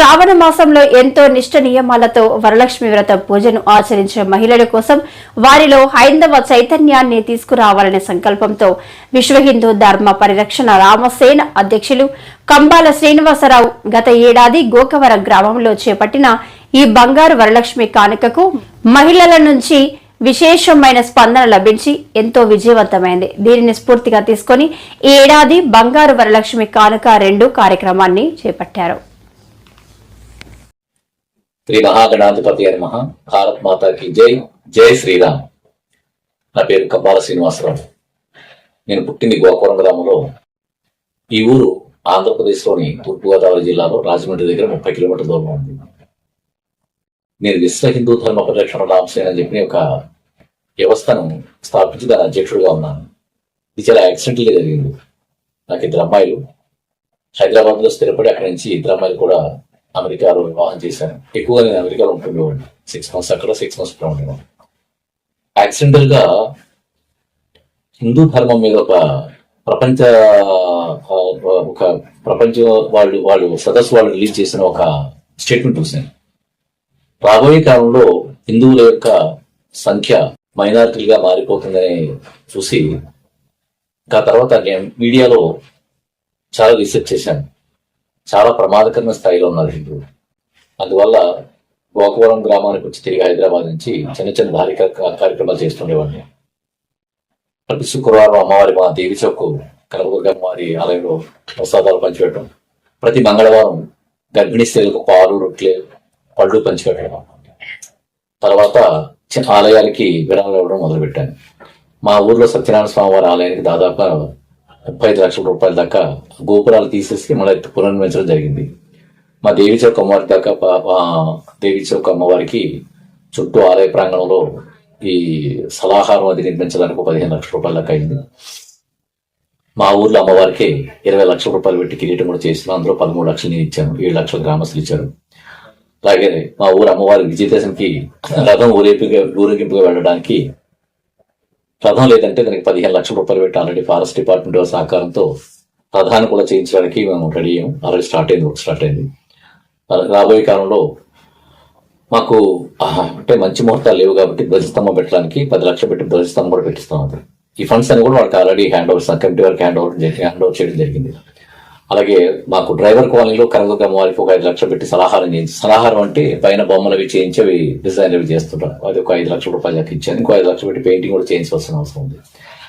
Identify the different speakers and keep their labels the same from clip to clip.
Speaker 1: శ్రావణ మాసంలో ఎంతో నిష్ట నియమాలతో వరలక్ష్మి వ్రత పూజను ఆచరించే మహిళల కోసం వారిలో హైందవ చైతన్యాన్ని తీసుకురావాలనే సంకల్పంతో విశ్వ హిందూ ధర్మ పరిరక్షణ రామసేన అధ్యక్షులు కంబాల శ్రీనివాసరావు గత ఏడాది గోకవరం గ్రామంలో చేపట్టిన ఈ బంగారు వరలక్ష్మి కానుకకు మహిళల నుంచి విశేషమైన స్పందన లభించి ఎంతో విజయవంతమైంది. దీనిని స్ఫూర్తిగా తీసుకొని ఈ ఏడాది బంగారు వరలక్ష్మి కానుక రెండు కార్యక్రమాన్ని చేపట్టారు.
Speaker 2: శ్రీ మహాగణాధిపతి అని మహా భారత్ మాతాకి జై. జై శ్రీరామ్. నా పేరు కబ్బాల శ్రీనివాసరావు. నేను పుట్టింది గోకవరం గ్రామంలో ఈ ఊరు ఆంధ్రప్రదేశ్లోని తూర్పుగోదావరి జిల్లాలో రాజమండ్రి దగ్గర ముప్పై కిలోమీటర్ల దూరం ఉంది. నేను విశ్వ హిందూ ధర్మ పరిరక్షణ రామసేన అని చెప్పిన ఒక వ్యవస్థను స్థాపించి దాని అధ్యక్షుడిగా ఉన్నాను. ఇది చాలా యాక్సిడెంట్లీ జరిగింది. నాకు ఇద్దరు అమ్మాయిలు. హైదరాబాద్లో స్థిరపడి అక్కడి నుంచి ఇద్దరు అమ్మాయిలు కూడా అమెరికాలో వివాహం చేశాను. ఎక్కువగా నేను అమెరికాలో ఉంటుండేవాడిని సిక్స్ మంత్స్ అక్కడ సిక్స్ మంత్స్ ఇక్కడ ఉండేవాడిని. యాక్సిడెంటల్గా హిందూ ధర్మం మీద ఒక ప్రపంచ ఒక ప్రపంచ వాళ్ళు వాళ్ళు సదస్సు వాళ్ళు రిలీజ్ చేసిన ఒక స్టేట్మెంట్ చూశాను. రాబోయే కాలంలో హిందువుల యొక్క సంఖ్య మైనారిటీలుగా మారిపోతుందని చూసి ఆ తర్వాత నేను మీడియాలో చాలా రీసెర్చ్ చేశాను. చాలా ప్రమాదకరమైన స్థాయిలో ఉన్నారు హిందువులు. అందువల్ల గోకవరం గ్రామానికి వచ్చి తిరిగి హైదరాబాద్ నుంచి చిన్న చిన్న ధార్మిక కార్యక్రమాలు చేస్తుండేవాడిని. ప్రతి శుక్రవారం అమ్మవారి మా దేవి చౌక్ కనకదుర్గ అమ్మవారి ఆలయంలో ప్రసాదాలు పంచిపెట్టడం. ప్రతి మంగళవారం గర్భిణీ స్త్రీలకు పాలు రొట్టెలు పళ్ళు పంచిపెట్టడం. తర్వాత చిన్న ఆలయాలకి విరామం ఇవ్వడం మొదలుపెట్టాను. మా ఊర్లో సత్యనారాయణ స్వామి వారి ఆలయానికి దాదాపు ముప్పై ఐదు లక్షల రూపాయల దాకా గోపురాలు తీసేసి మళ్ళీ పునర్నిర్మించడం జరిగింది. మా దేవి చౌక్ అమ్మవారి దాకా దేవి చౌక్ అమ్మవారికి చుట్టూ ఆలయ ప్రాంగణంలో ఈ సలాహారం అది నిర్మించడానికి ఒక పదిహేను లక్షల రూపాయల దాకా అయింది. మా ఊర్లో అమ్మవారికి ఇరవై లక్షల రూపాయలు పెట్టి కిరీటం కూడా చేసిన. అందులో పదమూడు లక్షలు నేను ఇచ్చాను. ఏడు లక్షలు గ్రామస్తులు ఇచ్చారు. అలాగే మా ఊరు అమ్మవారి విజయదశమికి రథం ఊరేగింపుగా ఊరేగింపుగా వెళ్ళడానికి రథం లేదంటే దానికి పదిహేను లక్షల రూపాయలు పెట్టి ఆల్రెడీ ఫారెస్ట్ డిపార్ట్మెంట్ సహకారంతో. రథాన్ని కూడా చేయించడానికి మేము రెడీ అయ్యాం. ఆల్రెడీ స్టార్ట్ అయింది వర్క్ స్టార్ట్ అయింది. రాబోయే కాలంలో మాకు అంటే మంచి ముహూర్తాలు లేవు కాబట్టి ధ్వజస్తంభం పెట్టడానికి పది లక్షలు పెట్టి ధ్వజస్తంభం కూడా పెట్టిస్తాం అది ఈ ఫండ్స్ అని కూడా వాళ్ళకి ఆల్రెడీ హ్యాండ్ ఓవర్ కమిటీ వారికి హ్యాండ్ ఓవర్ హ్యాండ్ ఓవర్ చేయడం జరిగింది. అలాగే మాకు డ్రైవర్ కాలనీలో కనకదుర్గమ్మ వారికి ఒక ఐదు లక్షలు పెట్టి సలహారం చేయించి సలహారం అంటే పైన బొమ్మలు అవి చేయించి అవి డిజైన్ అవి చేస్తుంటారు. అది ఒక ఐదు లక్షల రూపాయలు దాకా ఇచ్చాను ఇంకో ఐదు లక్షలు పెట్టి పెయింటింగ్ కూడా చేయించవలసిన అవసరం ఉంది.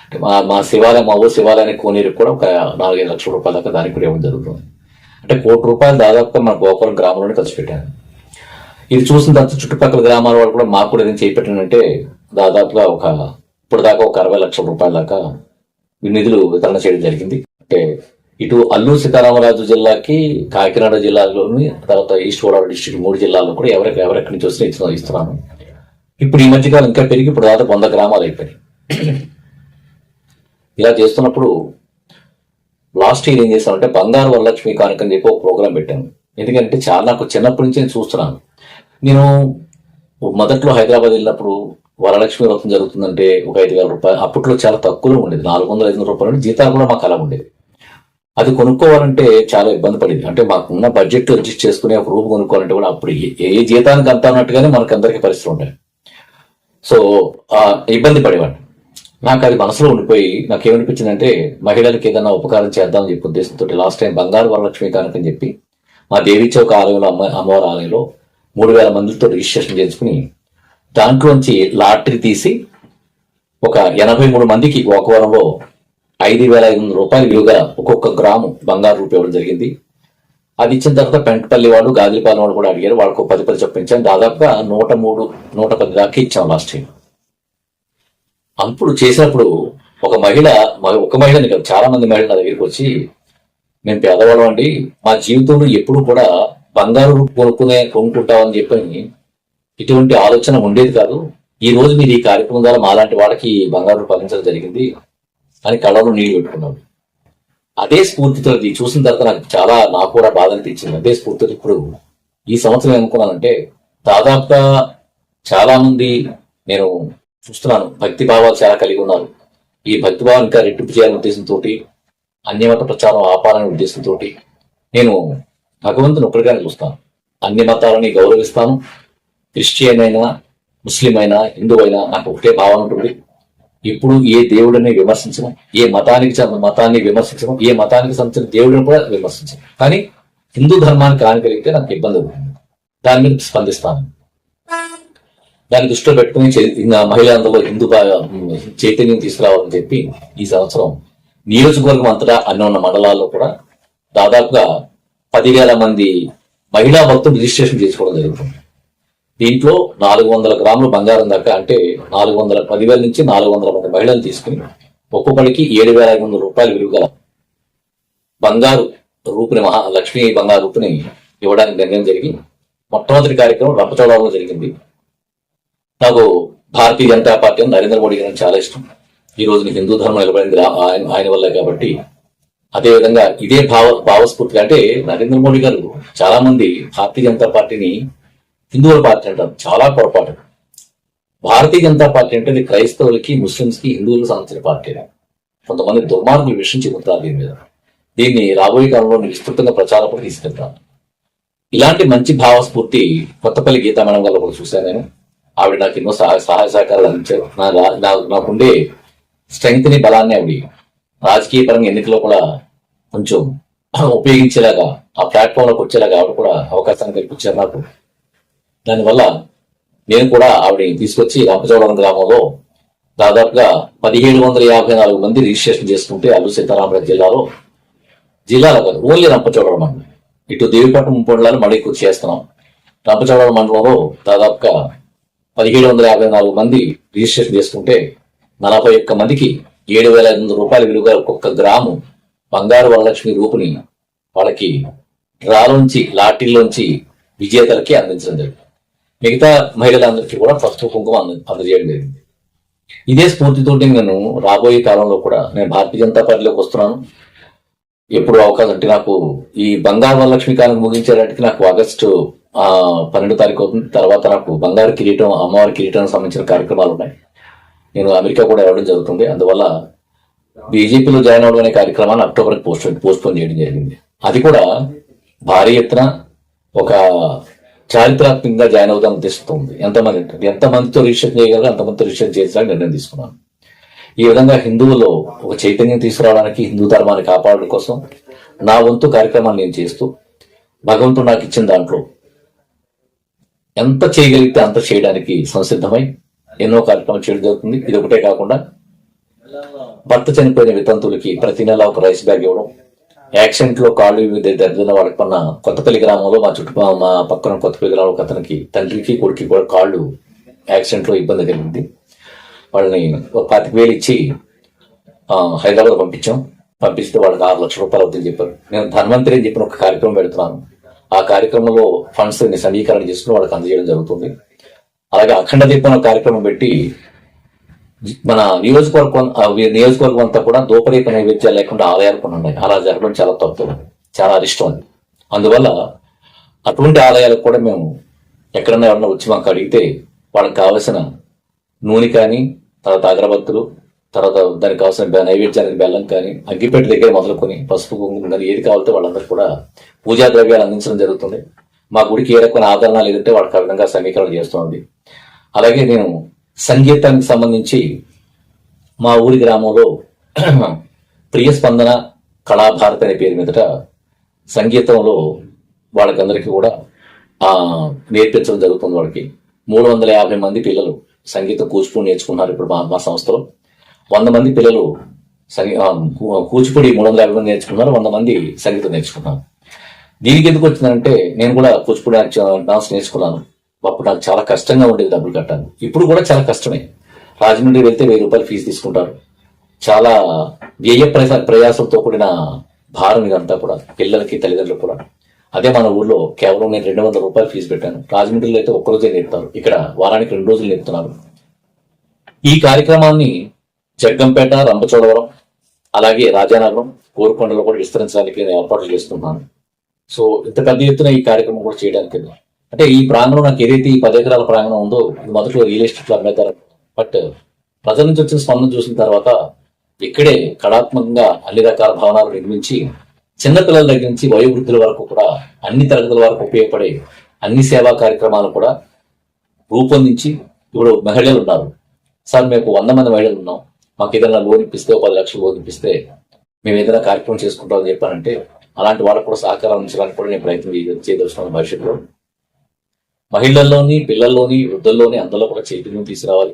Speaker 2: అంటే మా మా శివాలయం మా ఊరు శివాలయానికి కోనేరు కూడా ఒక నాలుగైదు లక్షల రూపాయల దాకా దానికి కూడా ఇవ్వడం జరుగుతుంది. అంటే కోటి రూపాయలు దాదాపుగా మన గోపురం గ్రామంలోనే ఖర్చు పెట్టాను ఇది చూసిన తర్వాత చుట్టుపక్కల గ్రామాల వాళ్ళు కూడా మాకు కూడా ఏదైనా చేపెట్టినంటే దాదాపుగా ఒక ఇప్పుడు దాకా ఒక అరవై లక్షల రూపాయల దాకా నిధులు వితరణ చేయడం జరిగింది. అంటే ఇటు అల్లూరు సీతారామరాజు జిల్లాకి కాకినాడ జిల్లాలోని తర్వాత ఈస్ట్ గోదావరి డిస్ట్రిక్ట్ మూడు జిల్లాల్లో కూడా ఎవరికి ఎవరెక్కడి నుంచి వస్తే ఇస్తున్నా ఇస్తున్నాను. ఇప్పుడు ఈ మధ్యకాలం ఇంకా పెరిగి ఇప్పుడు దాదాపు వంద గ్రామాలు అయిపోయాయి ఇలా చేస్తున్నప్పుడు లాస్ట్ ఇయర్ ఏం చేస్తానంటే బంగారు వరలక్ష్మి కానుక అని చెప్పి ఒక ప్రోగ్రామ్ పెట్టాను ఎందుకంటే చాలా నాకు చిన్నప్పటి నుంచి నేను చూస్తున్నాను. నేను మొదట్లో హైదరాబాద్ వెళ్ళినప్పుడు వరలక్ష్మి వ్రతం జరుగుతుందంటే ఒక ఐదు వేల రూపాయలు అప్పట్లో చాలా తక్కువలో ఉండేది నాలుగు వందల ఐదు వందల రూపాయలు జీతాలు కూడా మాకు అలా ఉండేది అది కొనుక్కోవాలంటే చాలా ఇబ్బంది పడింది. అంటే మాకున్న బడ్జెట్ అడ్జస్ట్ చేసుకుని ఒక రూమ్ కొనుక్కోవాలంటే కూడా అప్పుడు ఏ- జీతానికి అంత అన్నట్టుగానే మనకు అందరికీ పరిస్థితులు ఉండే సో ఇబ్బంది పడేవాడిని. నాకు అది మనసులో ఉండిపోయి నాకు ఏమనిపించిందంటే మహిళలకు ఏదైనా ఉపకారం చేద్దామని చెప్పి ఉద్దేశంతో లాస్ట్ టైం బంగారు వరలక్ష్మి కానుక అని చెప్పి మా దేవి చౌక ఆలయంలో అమ్మ అమ్మవారి ఆలయంలో మూడు వేల మందితో రిజిస్ట్రేషన్ చేసుకుని దాంట్లోంచి లాటరీ తీసి ఒక ఎనభై మూడు మందికి ఒక వారంలో ఐదు వేల ఐదు వందల రూపాయలు విలువగా ఒక్కొక్క గ్రాము బంగారు రూపాయి ఇవ్వడం జరిగింది. అది ఇచ్చిన తర్వాత పెంటపల్లి వాడు గాజులపాలెం వాళ్ళు కూడా అడిగారు. వాళ్ళకు పది పది చొప్పించాను. దాదాపుగా నూట మూడు నూట పది దాకా ఇచ్చాం లాస్ట్ టైం అప్పుడు చేసినప్పుడు ఒక మహిళ ఒక మహిళని కాదు చాలా మంది మహిళలు నా దగ్గరికి వచ్చి మేము పేదవాళ్ళం అండి. మా జీవితంలో ఎప్పుడు కూడా బంగారు కొనుక్కునే కొనుక్కుంటామని చెప్పని ఇటువంటి ఆలోచన ఉండేది కాదు. ఈ రోజు మీరు ఈ కార్యక్రమం ద్వారా మాలాంటి వాళ్ళకి బంగారు ఫలించడం జరిగింది. అని కళ్ళలో నీళ్ళు పెట్టుకున్నాడు. అదే స్ఫూర్తితో ఇది చూసిన తర్వాత నాకు చాలా నాకు కూడా బాధ అనిపించింది. అదే స్ఫూర్తితో ఇప్పుడు ఈ సంవత్సరం ఏమనుకున్నానంటే దాదాపుగా చాలా మంది నేను చూస్తున్నాను. భక్తి భావాలు చాలా కలిగి ఉన్నారు. ఈ భక్తి భావం ఇంకా రెట్టింపు చేయాలనే ఉద్దేశంతో అన్యమత ప్రచారం ఆపాలనే ఉద్దేశంతో నేను భగవంతుని ఒక్కడిగానే చూస్తాను. అన్ని మతాలని గౌరవిస్తాను. క్రిస్టియన్ అయినా ముస్లిం అయినా హిందూ అయినా నాకు ఒకటే భావన ఉంటుంది. ఇప్పుడు ఏ దేవుడిని విమర్శించడం ఏ మతానికి చెందిన మతాన్ని విమర్శించడం ఏ మతానికి సంబంధించిన దేవుడిని కూడా విమర్శించడం కానీ హిందూ ధర్మానికి హానికలిగితే నాకు ఇబ్బంది దాని మీద స్పందిస్తాను. దాన్ని దృష్టిలో పెట్టుకుని చే- మహిళలందరూ హిందూ బాగా చైతన్యం తీసుకురావాలని చెప్పి ఈ సంవత్సరం నియోజకవర్గం అంతటా అన్ని ఉన్న మండలాల్లో కూడా దాదాపుగా పదివేల మంది మహిళా భక్తులు రిజిస్ట్రేషన్ చేసుకోవడం జరుగుతుంది. దీంట్లో నాలుగు వందల గ్రాములు బంగారం దాకా అంటే నాలుగు వందల పదివేల నుంచి నాలుగు వందల మంది మహిళలు తీసుకుని ఒక్కొక్కడికి ఏడు వేల ఐదు వందల రూపాయలు విలువ గల బంగారు రూపుని మహా లక్ష్మీ బంగారు రూపుని ఇవ్వడానికి నిర్ణయం జరిగి మొట్టమొదటి కార్యక్రమం రంపచోడవరంలో జరిగింది. నాకు భారతీయ జనతా పార్టీ నరేంద్ర మోడీ గారు చాలా ఇష్టం. ఈ రోజు హిందూ ధర్మం నిలబడింది ఆయన ఆయన వల్ల కాబట్టి అదేవిధంగా ఇదే భావ భావస్ఫూర్తిగా అంటే నరేంద్ర మోడీ గారు చాలా మంది భారతీయ జనతా పార్టీని హిందువుల పార్టీ అంటారు చాలా పొరపాటు భారతీయ జనతా పార్టీ అంటే ఇది క్రైస్తవులకి ముస్లింస్కి హిందువులకు సంబంధించిన పార్టీనే కొంతమంది దుర్మార్గులు విషయం చెబుతారు దీని మీద. దీన్ని రాబోయే కాలంలో విస్తృతంగా ప్రచారం కూడా తీసుకెళ్తాను ఇలాంటి మంచి భావస్ఫూర్తి కొత్తపల్లి గీతా మేడం గారు కూడా చూశాను నేను. ఆవిడ నాకు ఎన్నో సహాయ సహాయ సహకారాలు అందించారు. నా నాకుండే స్ట్రెంగ్త్ని బలాన్ని ఆవిడ రాజకీయ పరంగా ఎన్నికల్లో కూడా కొంచెం ఉపయోగించేలాగా ఆ ప్లాట్ఫామ్లోకి వచ్చేలాగా ఆవిడ కూడా అవకాశాన్ని కల్పించారు నాకు. దానివల్ల నేను కూడా ఆవిడని తీసుకొచ్చి అప్పచోడవరం గ్రామంలో దాదాపుగా పదిహేడు వందల యాభై నాలుగు మంది రిజిస్ట్రేషన్ చేసుకుంటే అల్లు సీతారామరాజు జిల్లాలో జిల్లాలో కాదు ఓన్లీ రంపచోడవరం మండలం. ఇటు దేవిపట్నం మండలాలు మళ్ళీ ఎక్కువ చేస్తున్నాం. రంపచోడవరం మండలంలో దాదాపుగా పదిహేడు వందల యాభై నాలుగు మంది రిజిస్ట్రేషన్ చేసుకుంటే నలభై ఒక్క మందికి ఏడు వేల ఐదు వందల రూపాయల విలువ ఒక్కొక్క గ్రాము బంగారు వరలక్ష్మి రూపుని వాళ్ళకి డ్రాలోంచి లాటిల్లోంచి విజేతలకి అందించడం జరిగింది. మిగతా మహిళలందరికీ కూడా పసుపు కుంకుమ అంద- అందజేయడం జరిగింది. ఇదే స్ఫూర్తితోటి నేను రాబోయే కాలంలో కూడా నేను భారతీయ జనతా పార్టీలోకి వస్తున్నాను. ఎప్పుడు అవకాశం అంటే నాకు ఈ బంగారు వరలక్ష్మి కాలం ముగించేటట్టుకి నాకు ఆగస్టు ఆ పన్నెండు తారీఖు అవుతుంది. తర్వాత నాకు బంగారు కిరీటం అమ్మవారి కిరీటం సంబంధించిన కార్యక్రమాలు ఉన్నాయి. నేను అమెరికా కూడా వెళ్ళడం జరుగుతుంది. అందువల్ల బీజేపీలో జాయిన్ అవడం అనే కార్యక్రమాన్ని అక్టోబర్కి పోస్ట్ పోస్ట్పోన్ చేయడం జరిగింది. అది కూడా భారీ ఎత్తున ఒక చారిత్రాత్మకంగా జాయిన్ అవుదాం ఉద్దేశిస్తుంది. ఎంతమంది అంటే ఎంతమందితో రిజిస్టర్ చేయగలరు? అంతమందితో రిజిస్టర్ చేయించాలని నిర్ణయం తీసుకున్నాను. ఈ విధంగా హిందువులో ఒక చైతన్యం తీసుకురావడానికి హిందూ ధర్మాన్ని కాపాడడం కోసం నా వంతు కార్యక్రమాన్ని నేను చేస్తూ భగవంతుడు నాకు ఇచ్చిన దాంట్లో ఎంత చేయగలిగితే అంత చేయడానికి సంసిద్ధమై ఎన్నో కార్యక్రమాలు చేయడం జరుగుతుంది. ఇది ఒకటే కాకుండా భర్త చనిపోయిన వితంతులకి ప్రతి నెల ఒక రైస్ బ్యాగ్ ఇవ్వడం యాక్సిడెంట్లో కాళ్ళు దగ్గర వాళ్ళకి కొన్న కొత్తపల్లి గ్రామంలో మా చుట్టూ మా పక్కన కొత్తపల్లి గ్రామంలో అతనికి తండ్రికి కొడుకి కూడా కాళ్ళు యాక్సిడెంట్లో ఇబ్బంది కలిగింది. వాళ్ళని ఒక పాతిక వేలు ఇచ్చి హైదరాబాద్ పంపించాం. పంపిస్తే వాళ్ళకి ఆరు లక్షల రూపాయలు అవుతుంది చెప్పారు. నేను ధన్వంతరి అని చెప్పిన ఒక కార్యక్రమం పెడుతున్నాను. ఆ కార్యక్రమంలో ఫండ్స్ని సమీకరణ చేసుకుని వాళ్ళకి అందజేయడం జరుగుతుంది. అలాగే అఖండ దీపం కార్యక్రమం పెట్టి మన నియోజకవర్గం నియోజకవర్గం అంతా కూడా దూపదీప నైవేద్యాలు లేకుండా ఆలయాలు కొన్ని ఉన్నాయి అలా జరగడం చాలా తప్పు. చాలా అరిష్టం ఉంది అందువల్ల అటువంటి ఆలయాలకు కూడా మేము ఎక్కడన్నా ఎవరన్నా వచ్చి మాకు అడిగితే వాళ్ళకి కావలసిన నూనె కానీ తర్వాత అగరబత్తులు తర్వాత దానికి కావాల్సిన నైవేద్యానికి బెల్లం కానీ అగ్గిపేట దగ్గర మొదలుకొని పసుపు కుంకుమ కానీ ఏది కావాలంటే వాళ్ళందరూ కూడా పూజా ద్రవ్యాలు అందించడం జరుగుతుంది. మా గుడికి ఏ రకమైన ఆదరణ లేదంటే వాళ్ళకి ఆ విధంగా సమీకరణ చేస్తుంది. అలాగే నేను సంగీతానికి సంబంధించి మా ఊరి గ్రామంలో ప్రియ స్పందన కళాభారతి అనే పేరు మీదట సంగీతంలో వాళ్ళకందరికీ కూడా నేర్పించడం జరుగుతుంది వాళ్ళకి. మూడు వందల యాభై మంది పిల్లలు సంగీతం కూచిపూడి నేర్చుకున్నారు ఇప్పుడు మా మా సంస్థలో. వంద మంది పిల్లలు సంగీ కూచిపూడి మూడు వందల యాభై మంది నేర్చుకున్నారు వంద మంది సంగీతం నేర్చుకున్నారు దీనికి ఎందుకు వచ్చిందంటే నేను కూడా కూచిపూడి డాన్స్ నేర్చుకున్నాను. అప్పుడు నాకు చాలా కష్టంగా ఉండేది డబ్బులు కట్టాలి ఇప్పుడు కూడా చాలా కష్టమే. రాజమండ్రి వెళ్తే వెయ్యి రూపాయలు ఫీజు తీసుకుంటారు. చాలా వ్యయ ప్రయాసంతో కూడిన భారం ఇదంతా కూడా పిల్లలకి తల్లిదండ్రులకు కూడా. అదే మన ఊర్లో కేవలం నేను రెండు వందల రూపాయలు ఫీజు పెట్టాను. రాజమండ్రిలో అయితే ఒక్కరోజే నేర్పుతారు. ఇక్కడ వారానికి రెండు రోజులు నేర్పుతున్నారు. ఈ కార్యక్రమాన్ని జగ్గంపేట రంపచోడవరం అలాగే రాజానగరం కోరుకొండలో కూడా విస్తరించడానికి నేను ఏర్పాట్లు చేస్తున్నాను. సో ఇంత పెద్ద ఎత్తున ఈ కార్యక్రమం కూడా చేయడానికి అంటే ఈ ప్రాంగణం నాకు ఏదైతే ఈ పది ఎకరాల ప్రాంగణం ఉందో ఇది మొదట్లో రియల్ ఎస్టేట్ అమ్మేతారు బట్ ప్రజల నుంచి వచ్చిన స్పందన చూసిన తర్వాత ఇక్కడే కళాత్మకంగా అన్ని రకాల భవనాలు నిర్మించి చిన్నపిల్లల దగ్గర నుంచి వయోవృద్ధుల వరకు కూడా అన్ని తరగతుల వరకు ఉపయోగపడే అన్ని సేవా కార్యక్రమాలు కూడా రూపొందించి ఇప్పుడు మహిళలు ఉన్నారు. సార్ మేము వంద మంది మహిళలు ఉన్నాం. మాకు ఏదైనా లోన్ ఇప్పిస్తే ఒక పది లక్షలు లోన్ ఇప్పిస్తే మేము ఏదైనా కార్యక్రమం చేసుకుంటామని చెప్పానంటే అలాంటి వాళ్ళకు కూడా సహకారం అందించడానికి కూడా నేను ప్రయత్నం చేయదలుచుకున్నాను భవిష్యత్తులో. మహిళల్లోని పిల్లల్లోని వృద్ధుల్లోని అందరిలో కూడా చైతన్యం తీసుకురావాలి.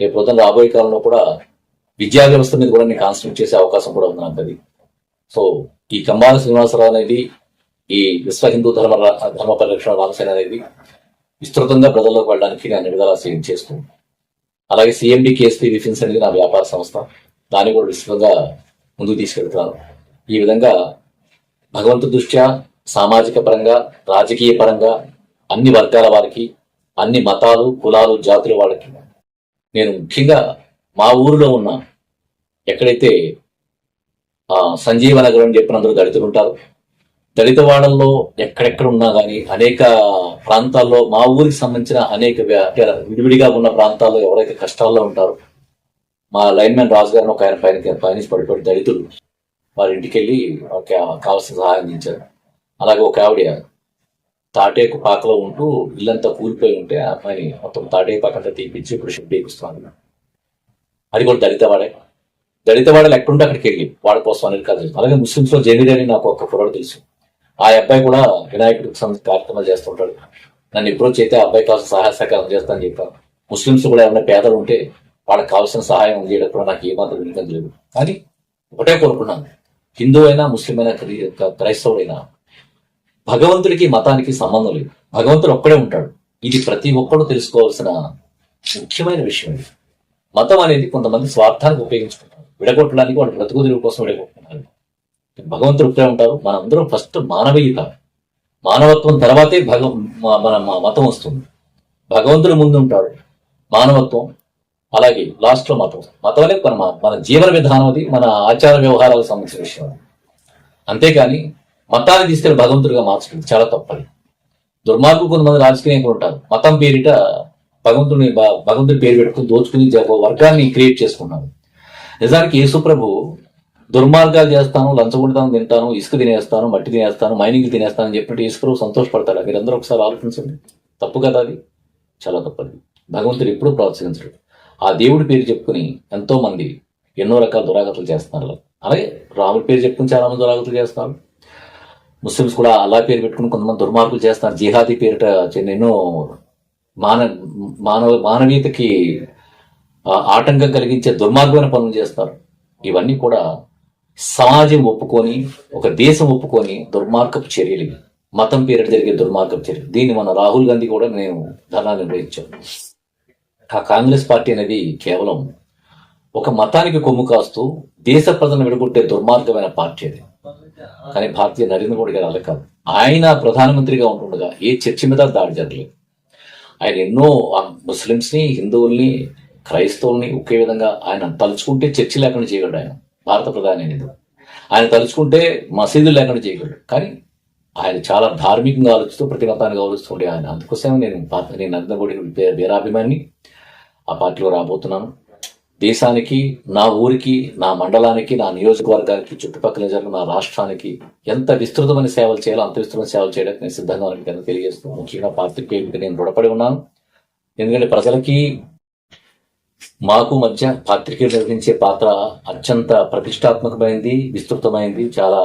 Speaker 2: రేపు పొద్దున రాబోయే కాలంలో కూడా విద్యా వ్యవస్థ మీద కూడా నేను కాన్సన్ట్రేట్ చేసే అవకాశం కూడా ఉంది నాకు అది. సో ఈ కంబాల శ్రీనివాసరావు అనేది ఈ విశ్వ హిందూ ధర్మ రా- ధర్మ పరిరక్షణ రామసేన అనేది విస్తృతంగా ప్రజల్లోకి వెళ్ళడానికి నేను అన్ని విధాలా సేవ చేస్తూ అలాగే సిఎండి కేఎస్పీ డిఫెన్స్ అనేది నా వ్యాపార సంస్థ. దాన్ని కూడా విస్తృతంగా ముందుకు తీసుకెళ్తున్నాను. ఈ విధంగా భగవంతు దృష్ట్యా సామాజిక పరంగా రాజకీయ పరంగా అన్ని వర్గాల వారికి అన్ని మతాలు కులాలు జాతుల వాళ్ళకి నేను ముఖ్యంగా మా ఊరిలో ఉన్న ఎక్కడైతే సంజీవ నగరం అని చెప్పిన అందరూ దళితులు ఉంటారు దళిత వాడల్లో ఎక్కడెక్కడ ఉన్నా కానీ అనేక ప్రాంతాల్లో మా ఊరికి సంబంధించిన అనేక విడివిడిగా ఉన్న ప్రాంతాల్లో ఎవరైతే కష్టాల్లో ఉంటారో మా లైన్మెన్ రాజు గారిని ఒక ఆయన పైన పయనించి పడిపోయి దళితులు వారి ఇంటికి వెళ్ళి ఒక కావాల్సిన సహాయం అందించారు అలాగే ఒక ఆవిడ తాటేకు పాకలో ఉంటూ ఇల్లంతా కూలిపోయి ఉంటే ఆ అమ్మాయిని మొత్తం తాటేకు పాకంతా తీపిచ్చి ఇప్పుడు షెడ్ వేపిస్తుంది అది కూడా దళితవాడే. దళితవాడలు ఎక్కడుంటే అక్కడికి వెళ్ళి వాడి కోసం అనేది కాదు అలాగే ముస్లింస్లో లో అని నాకు ఒక కుర్రాడు తెలుసు. ఆ అబ్బాయి కూడా వినాయకుడికి సంబంధించిన కార్యక్రమాలు చేస్తుంటాడు నన్ను ఎప్పుడో చేస్తే ఆ అబ్బాయి కావాల్సిన సహాయ సహకారం చేస్తానని చెప్పాను. ముస్లింస్ కూడా ఏమైనా పేదలు ఉంటే వాళ్ళకి కావాల్సిన సహాయం చేయడం కూడా నాకు ఏమాత్రం వినడం లేదు. కానీ ఒకటే కోరుకున్నాను. హిందూ అయినా ముస్లిం అయినా క్రైస్తవుడైనా భగవంతుడికి మతానికి సంబంధం లేదు. భగవంతుడు ఒక్కడే ఉంటాడు. ఇది ప్రతి ఒక్కరూ తెలుసుకోవాల్సిన ముఖ్యమైన విషయం ఇది. మతం అనేది కొంతమంది స్వార్థానికి ఉపయోగించుకుంటారు. విడగొట్టడానికి వాళ్ళు బ్రతుకు తెరువు కోసం విడగొట్టుకుంటారు. భగవంతుడు ఒక్కడే ఉంటారు మనందరం ఫస్ట్ మానవీయత మానవత్వం తర్వాతే భగ మన మతం వస్తుంది. భగవంతుడు ముందు ఉంటాడు. మానవత్వం అలాగే లాస్ట్లో మతం. మతం అనేది మన మన జీవన విధానం అది మన ఆచార వ్యవహారాలకు సంబంధించిన విషయం అంతేకాని మతాన్ని తీసుకెళ్ళి భగవంతుడిగా మార్చడం చాలా తప్పది. దుర్మార్గులు కొంతమంది రాజకీయంగా ఉంటారు. మతం పేరిట భగవంతుని భగవంతుడి పేరు పెట్టుకుని దోచుకుని వర్గాన్ని క్రియేట్ చేసుకున్నారు. నిజానికి యేసుప్రభు దుర్మార్గాలు చేస్తాను లంచగొడతాను తింటాను ఇసుక తినేస్తాను మట్టి తినేస్తాను మైనింగ్ తినేస్తాను అని చెప్పినట్టు యేసుప్రభు సంతోషపడతాడు? మీరందరూ ఒకసారి ఆలోచించండి. తప్పు కదా అది? చాలా తప్పది. భగవంతుడు ఎప్పుడూ ప్రోత్సహించడు ఆ దేవుడి పేరు చెప్పుకుని ఎంతో మంది ఎన్నో రకాల దురాగతులు చేస్తున్నారు. అలాగే రాముడి పేరు చెప్పుకుని చాలా మంది దురాగతులు చేస్తున్నారు. ముస్లిమ్స్ కూడా అల్లా పేరు పెట్టుకుని కొంతమంది దుర్మార్గులు చేస్తున్నారు. జిహాదీ పేరిట ఎన్నో మాన మానవ మానవీయతకి ఆటంకం కలిగించే దుర్మార్గమైన పనులు చేస్తారు. ఇవన్నీ కూడా సమాజం ఒప్పుకొని ఒక దేశం ఒప్పుకొని దుర్మార్గపు చర్యలు మతం పేరిట జరిగే దుర్మార్గపు చర్యలు. దీన్ని మన రాహుల్ గాంధీ కూడా నేను ధర్నా నిర్వహించాను. ఆ కాంగ్రెస్ పార్టీ అనేది కేవలం ఒక మతానికి కొమ్ము కాస్తూ దేశ ప్రజలను విడగొట్టే దుర్మార్గమైన పార్టీ అది. కానీ భారతీయ నరేంద్ర మోడీ గారు అలా కాదు. ఆయన ప్రధానమంత్రిగా ఉంటుండగా ఏ చర్చ మీద దాడి జరగలేదు. ఆయన ఎన్నో ముస్లిమ్స్ని హిందువుల్ని క్రైస్తవుల్ని ఒకే విధంగా ఆయన తలుచుకుంటే చర్చి లేకుండా చేయగలడు ఆయన. భారత ప్రధాని అనేది ఆయన తలుచుకుంటే మసీదులు లేకుండా చేయగలడు. కానీ ఆయన చాలా ధార్మికంగా ఆలోచిస్తూ ప్రతి మతాన్ని గౌరవిస్తుండే ఆయన. అందుకోసమే నేను నేను నరేంద్ర మోడీ వీరాభిమాని ఆ పార్టీలో రాబోతున్నాను. దేశానికి నా ఊరికి నా మండలానికి నా నియోజకవర్గానికి చుట్టుపక్కల జరిగిన నా రాష్ట్రానికి ఎంత విస్తృతమైన సేవలు చేయాలో అంత విస్తృతమైన సేవలు చేయడానికి నేను సిద్ధంగా ఉన్నాను. తెలియజేస్తూ ముఖ్యంగా పాత్రికేయులకి నేను రుణపడి ఉన్నాను. ఎందుకంటే ప్రజలకి మాకు మధ్య పాత్రికేయులు నిర్వహించే పాత్ర అత్యంత ప్రతిష్టాత్మకమైంది విస్తృతమైంది చాలా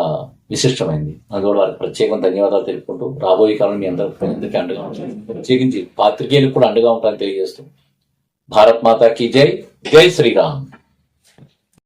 Speaker 2: విశిష్టమైంది. అందువల్ల వారికి ప్రత్యేకంగా ధన్యవాదాలు తెలుపుకుంటూ రాబోయే కాలం మీ అందరికీ ఎందుకు అండగా ఉంటాను. ప్రత్యేకించి పాత్రికేయులకు కూడా అండగా ఉంటాను తెలియజేస్తూ. భారత్ మాతాకి జై. జై శ్రీరామ్.